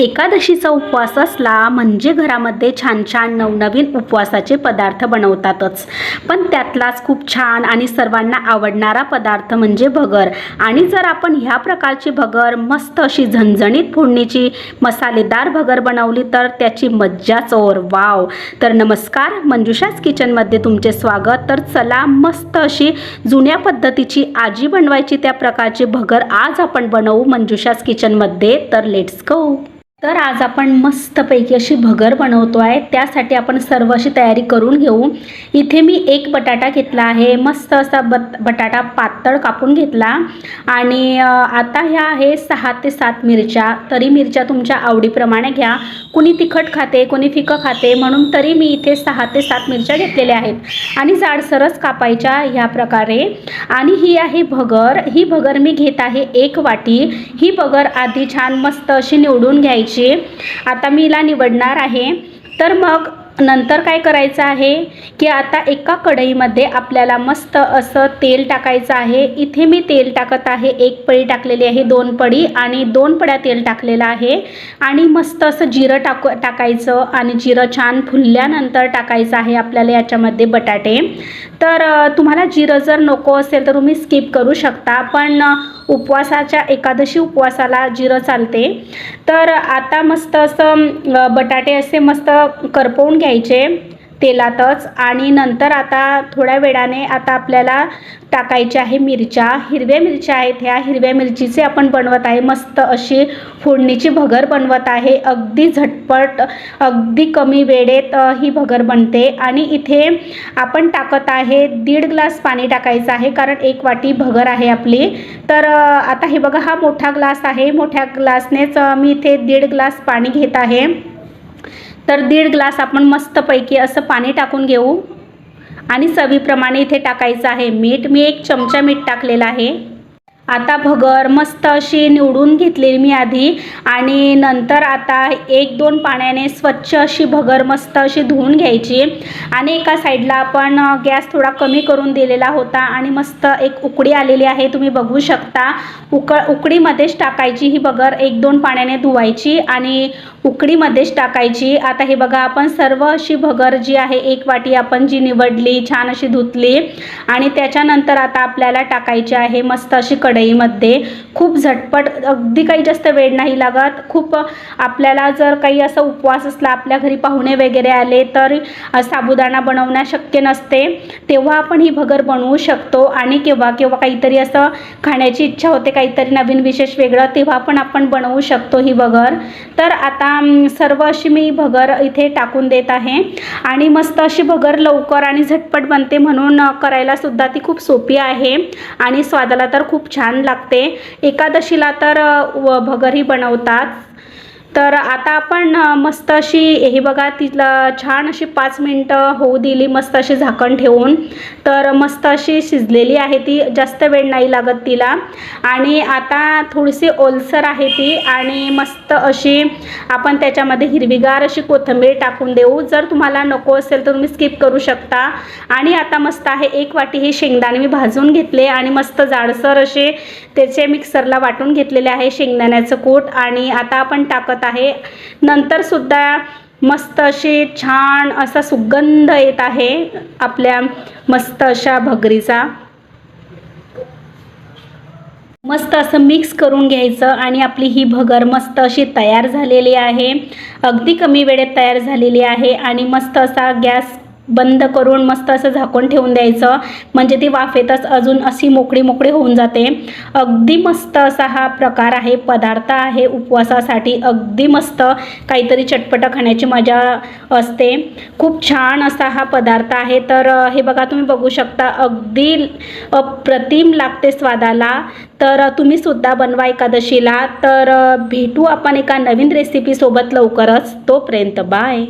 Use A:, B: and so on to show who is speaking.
A: एकादशीचा उपवास असला म्हणजे घरामध्ये छान छान नवनवीन उपवासाचे पदार्थ बनवतातच. पण त्यातलाच खूप छान आणि सर्वांना आवडणारा पदार्थ म्हणजे भगर. आणि जर आपण ह्या प्रकारची भगर मस्त अशी झणझणीत फोडणीची मसालेदार भगर बनवली तर त्याची मज्जाच ओर वाव! तर नमस्कार मंजुषाच किचनमध्ये तुमचे स्वागत. तर चला मस्त अशी जुन्या पद्धतीची आजी बनवायची त्या प्रकारची भगर आज आपण बनवू मंजुषाच किचनमध्ये. तर लेट्स गो तर आज आपण मस्तपैकी अशी भगर बनवतो आहे त्यासाठी आपण सर्व अशी तयारी करून घेऊ. इथे मी एक बटाटा घेतला आहे. मस्त असा बट बटाटा पातळ कापून घेतला. आणि आता ह्या आहे सहा ते सात मिरच्या. तरी मिरच्या तुमच्या आवडीप्रमाणे घ्या. कुणी तिखट खाते कोणी फिकं खाते म्हणून तरी मी इथे सहा ते सात मिरच्या घेतलेल्या आहेत. आणि जाडसरच कापायच्या ह्या प्रकारे. आणि ही आहे भगर. ही भगर मी घेत आहे एक वाटी. ही भगर आधी छान मस्त अशी निवडून घ्यायची. आता मी हिला निवडणार आहे. तर मग नंतर काय करायचं आहे? की आता एका कढईमध्ये आपल्याला मस्त असं तेल टाकायचं आहे. इथे मी तेल टाकत आहे. एक पळी टाकलेली आहे दोन पळी आणि दोन पड्या तेल टाकलेलं आहे. आणि मस्त असं जिरं टाक टाकायचं आणि जिरं छान फुलल्यानंतर टाकायचं आहे आपल्याला याच्यामध्ये बटाटे. तर तुम्हाला जिरं जर नको असेल तर तुम्ही स्किप करू शकता. पण उपवासाच्या एकादशी उपवासाला जिरं चालते. तर आता मस्त असं बटाटे असे मस्त करपवून घ्यायचे. तेलातच आणि नंतर आता थोड्या वेळाने आता आपल्याला टाकायचे आहे मिरच्या. हिरव्या मिरच्या आहेत ह्या. हिरव्या मिरचीचे आपण बनवत आहे. मस्त अशी फोडणीची भगर बनवत आहे. अगदी झटपट अगदी कमी वेळेत ही भगर बनते. आणि इथे आपण टाकत आहे दीड ग्लास पाणी टाकायचं आहे कारण एक वाटी भगर आहे आपली. तर आता हे बघा हा मोठा ग्लास आहे. मोठ्या ग्लासनेच मी इथे दीड ग्लास पाणी घेत आहे. तर दीड ग्लास आपण मस्तपैकी असं पाणी टाकून घेऊ. आणि चवीप्रमाणे इथे टाकायचं आहे मीठ. मी एक चमचा मीठ टाकलेलं आहे. आता भगर मस्त अशी निवडून घेतलेली मी आधी. आणि नंतर आता एक दोन पाण्याने स्वच्छ अशी भगर मस्त अशी धुवून घ्यायची. आणि एका साईडला आपण गॅस थोडा कमी करून दिलेला होता. आणि मस्त एक उकडी आलेली आहे तुम्ही बघू शकता. उक उकडीमध्येच टाकायची ही भगर एक दोन पाण्याने धुवायची आणि उकडीमध्येच टाकायची. आता हे बघा आपण सर्व अशी भगर जी आहे एक वाटी आपण जी निवडली छान अशी धुतली. आणि त्याच्यानंतर आता आपल्याला टाकायची आहे मस्त अशी कढईमध्ये खूप झटपट अगदी काही जास्त वेळ नाही लागत. खूप आपल्याला जर काही असं उपवास असला आपल्या घरी पाहुणे वगैरे आले तर साबुदाणा बनवणं शक्य नसते. तेव्हा आपण ही भगर बनवू शकतो. आणि केव्हा केव्हा काहीतरी असं खाण्याची इच्छा होते काहीतरी नवीन विशेष वेगळं तेव्हा पण आपण बनवू शकतो ही भगर. तर आता सर्व अशी मी भगर इथे टाकून देत आहे. आणि मस्त अशी भगर लवकर आणि झटपट बनते म्हणून करायला सुद्धा ती खूप सोपी आहे. आणि स्वादाला तर खूप छान लागते. एकादशीला तर व भगर बनवतात. तर आता आपण मस्त अशी हे बघा तिला छान अशी पाच मिनटं होऊ दिली मस्त अशी झाकण ठेवून. तर मस्त अशी शिजलेली आहे ती जास्त वेळ नाही लागत तिला. आणि आता थोडीशी ओलसर आहे ती आणि मस्त अशी आपण त्याच्यामध्ये हिरवीगार अशी कोथिंबीर टाकून देऊ. जर तुम्हाला नको असेल तर तुम्ही स्किप करू शकता. आणि आता मस्त आहे एक वाटी हे शेंगदाणे मी भाजून घेतले आणि मस्त जाडसर असे त्याचे मिक्सरला वाटून घेतलेले आहे शेंगदाण्याचं कूट. आणि आता आपण टाकत आहे. नंतर सुद्धा मस्त अशी छान असा सुगंध येत आहे आपल्या मस्त अशा भगरीचा. मस्त असं मिक्स करून घ्यायचं आणि आपली ही भगर मस्त अशी तयार झालेली आहे. अगदी कमी वेळेत तयार झालेली आहे आणि मस्त असा गॅस बंद करून मस्त असं झाकून ठेवून द्यायचं. म्हणजे ती वाफेतच अजून अशी मोकळी मोकळी होऊन जाते. अगदी मस्त असा हा प्रकार आहे. पदार्थ आहे उपवासासाठी. अगदी मस्त काहीतरी चटपटं खाण्याची मजा असते. खूप छान असा हा पदार्थ आहे. तर हे बघा तुम्ही बघू शकता. अगदी अप्रतिम लागते स्वादाला. तर तुम्ही सुद्धा बनवा एकादशीला. तर भेटू आपण एका नवीन रेसिपीसोबत लवकरच. तोपर्यंत बाय.